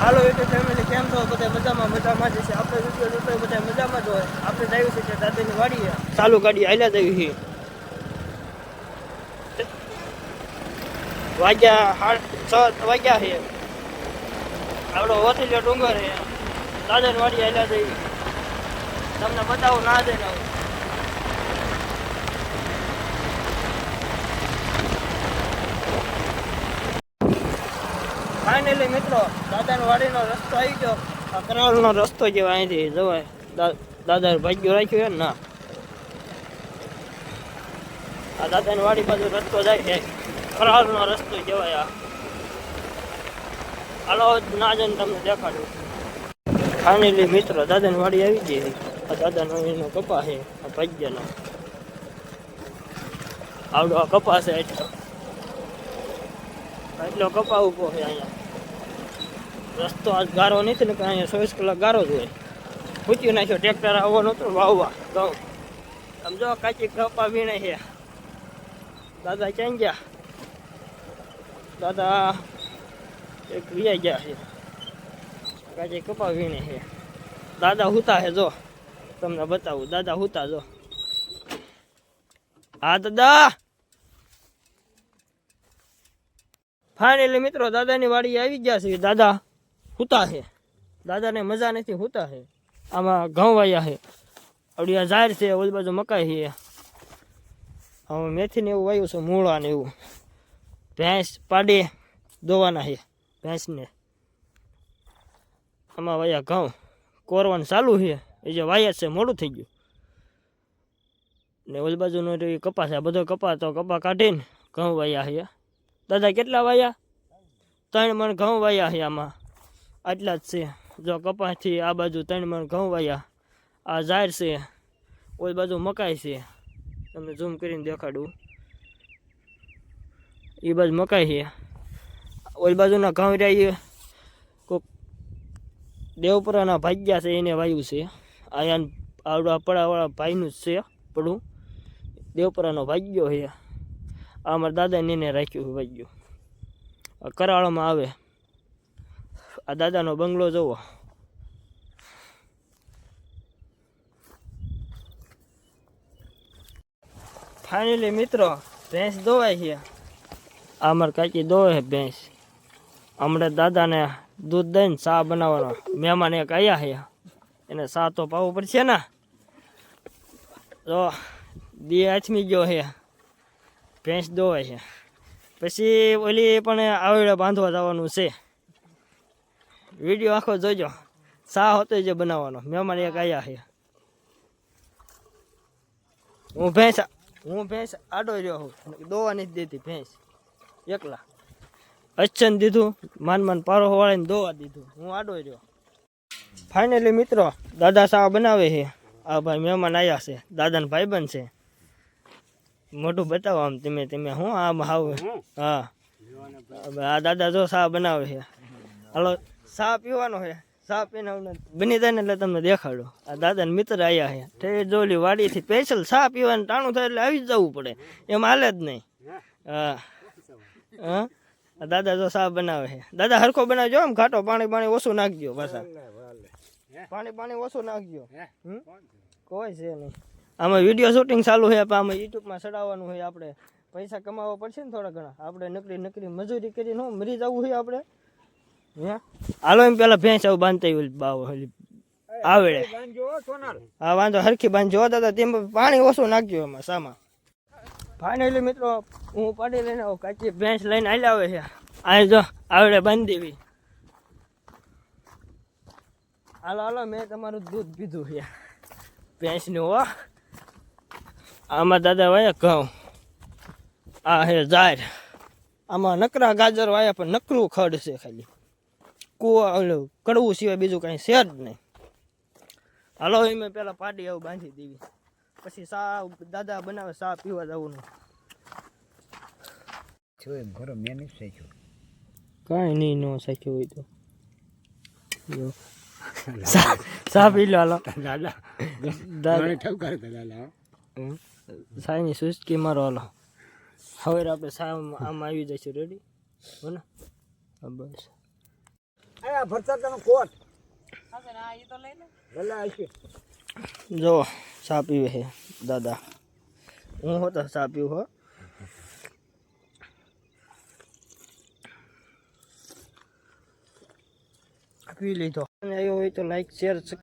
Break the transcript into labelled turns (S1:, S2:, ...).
S1: હાલો YouTube family કેમ છો? બધા મજામાં? મજામાં જ છે. આપણે વીડિયો જોતો બધા મજામાં જ હોય. આપણે જાયું છે કે દાદાની વાડીએ ચાલુ ગાડી હાલ્યા જવી છે. વાગ્યા હાડ છ વાગ્યા છે. આપણો વસીલો ડુંગર છે. દાદાની વાડી હાલ્યા જઈ તમને બતાવું, ના જઈને ના ફાઇનલી મિત્રો, દાદાની રસ્તો આવી ગયો. આ કરાવલનો રસ્તો જે અહીંથી જવાય. દાદા ભાગ્યો રાખ્યો ને ના. આ દાદાની વાડી બાજુ રસ્તો જાય છે. કરાવલનો રસ્તો જવાય આ. હાલો, ના જઈને તમને દેખાડું. ફાઇનલી મિત્રો, દાદાની વાડી આવી ગઈ આ દાદાનો એનો કપા છે, આ ભાગ્યનો. આવડો આ કપા છે એટલો. એટલો કપા ઊભો છે અહીંયા. રસ્તો આજ ગારો નથી ને અહીંયા ચોવીસ કલાક ગારો જ હોય. પૂછ્યું નાખ્યો, ટ્રેક્ટર આવવાનો હતો વાવવા ઘઉં સમજો કાચી કપા વીણે છે. દાદા ક્યાં ગયા? દાદા એક વિયા ગયા છે. કાચી કપા વીણે છે. દાદા હુતા છે, જો. તમને બતાવું, દાદા હુતા, જો. હા, દાદા! ફાઇનલી મિત્રો, દાદાની વાડી આવી ગયા છે, દાદા. હુતા છે દાદાને મજા નથી, હુતા છે આમાં ઘઉં વાયા છે અડિયા ઝાડ છે, ઓલી બાજુ મકાઈ છે હવે મેથી ને એવું વાયું છે, મૂળા ને એવું. ભેંસ પાડે દોવાના છે ભેંસને. આમાં વાયા ઘઉં. કોરવાનું ચાલુ છે એ જે વાયા છે, મોડું થઈ ગયું. ને ઓલી બાજુનો કપાસ આ બધો કપા તો કપા કાઢીને ઘઉં વાયા છે દાદા, કેટલા વાયા? ત્રણ મણ ઘઉં વાયા છે આમાં. આટલા જ છે. જો કપાસથી આ બાજુ ત્રણ મણ ઘઉં વાયા. આ ઝાડ છે. ઓલી બાજુ મકાઈ છે. તમને ઝૂમ કરીને દેખાડું. એ બાજુ મકાઈ છે. ઓલી બાજુના ઘઉં રહ્યા કોઈક દેવપુરાના ભાગ્યા છે, એને વાયુ છે. અહીંયા આવડા પડાવાળા ભાઈનું જ છે પડું. દેવપુરાનો ભાગ્યો છે. આ મારા દાદાને એને રાખ્યું ભાગ્યું. કરાળમાં આવે. આ દાદાનો બંગલો જુઓ ફાઇનલી મિત્રો, ભેંસ દોવાય છે. આ અમારે કાકી દોવે છે ભેંસ. હમણાં દાદાને દૂધ દઈને ચા બનાવવાનો. મહેમાન એક આવ્યા છે. એને ચા તો પાવું પડશે ને. તો દી આથમી ગયો છે. ભેંસ દોવાય છે. પછી ઓલી પણ આવડે બાંધવા જવાનું છે. વીડિયો આખો જોજો. સા હતો જે બનાવવાનો. મહેમાન એક આવ્યા છે. હું ભેંસ હું ભેંસ આડો રહ્યો છું. દોવા નથી દેતી ભેંસ. એકલા. અચ્છન દીધું. માન માન પારો વાળીને દોવા દીધું. હું આડો રહ્યો. ફાઇનલી મિત્રો, દાદા સા બનાવે છે. આ ભાઈ મહેમાન આવ્યા છે. દાદાના ભાઈબંધ છે. મોટું બતાવો આમ તમે તમે હું આમ હાવ હા. આ દાદા જો સા બનાવે છે. હાલો. સા પીવાનો છે. સા પીને બની જાય એટલે તમને દેખાડો. આ દાદાને મિત્ર આવ્યા છે. ઠેર જોલી વાડીથી સ્પેશિયલ સા પીવાનું ટાણું થાય એટલે આવી જવું પડે. એમ હાલે જ નહીં. હા. હા? દાદા જો સા બનાવે છે. દાદા હરખો બનાવજો આમ ઘાટો પાણી પાણી ઓછું નાખજો પાછા. પાણી પાણી ઓછું નાખજો? કોઈ છે નહીં. આમાં વીડિયો શૂટિંગ ચાલુ છે, પણ આમાં યુટ્યુબમાં ચડાવવાનું હોય આપણે. પૈસા કમાવવા પડશે ને થોડા ઘણા. આપણે નકરી નકરી મજૂરી કરીને હું, મરી જવું હોય આપણે. હે હાલો એમ પેલા ભેંસ આવું બાંધતા હોય બાવ આવડે. હા વાંધો હરખી બાંધજો દાદા તેમ પાણી ઓછું નાખજો એમાં સામાં. ફાઇનલી મિત્રો હું પાડી લઈને આવું કાચી ભેંસ લઈને આવ્યા આવે છે. આ જો આવડે બાંધી દેવી હાલો હાલો મેં તમારું દૂધ પીધું છે. ભેંસનું હો. આમાં દાદા વાયા ઘઉં. આ હે જાર આમાં નકરા ગાજર વાયા પણ નકરું ખડ છે ખાલી. કુવા કડવું સિવાય બીજું કાંઈ છે જ નહીં. હાલો એ મેં પહેલાં પાડી આવું બાંધી દેવી. પછી સા દાદા બનાવે સા પીવા જવાનું.
S2: છું એમ ખરો મેં નથી શીખ્યું
S1: કાંઈ નહીં ન સાખ્યું હોય તો. સા પી લો હાલો.
S2: દાદા.
S1: દાદા
S2: ઠપકાર દાદા
S1: હમ. સુસ્કી મારો હાલો. હવે આપણે સા આમ આવી જઈશું રેડી હા, બસ.
S2: આ ભરતા તનો કોટ. ભલે આવશે
S1: જો ચા પીવે છે દાદા. હું હોતો ચા પીવું હો. પી લીધો. અને આવ્યો હોય તો લાઈક શેર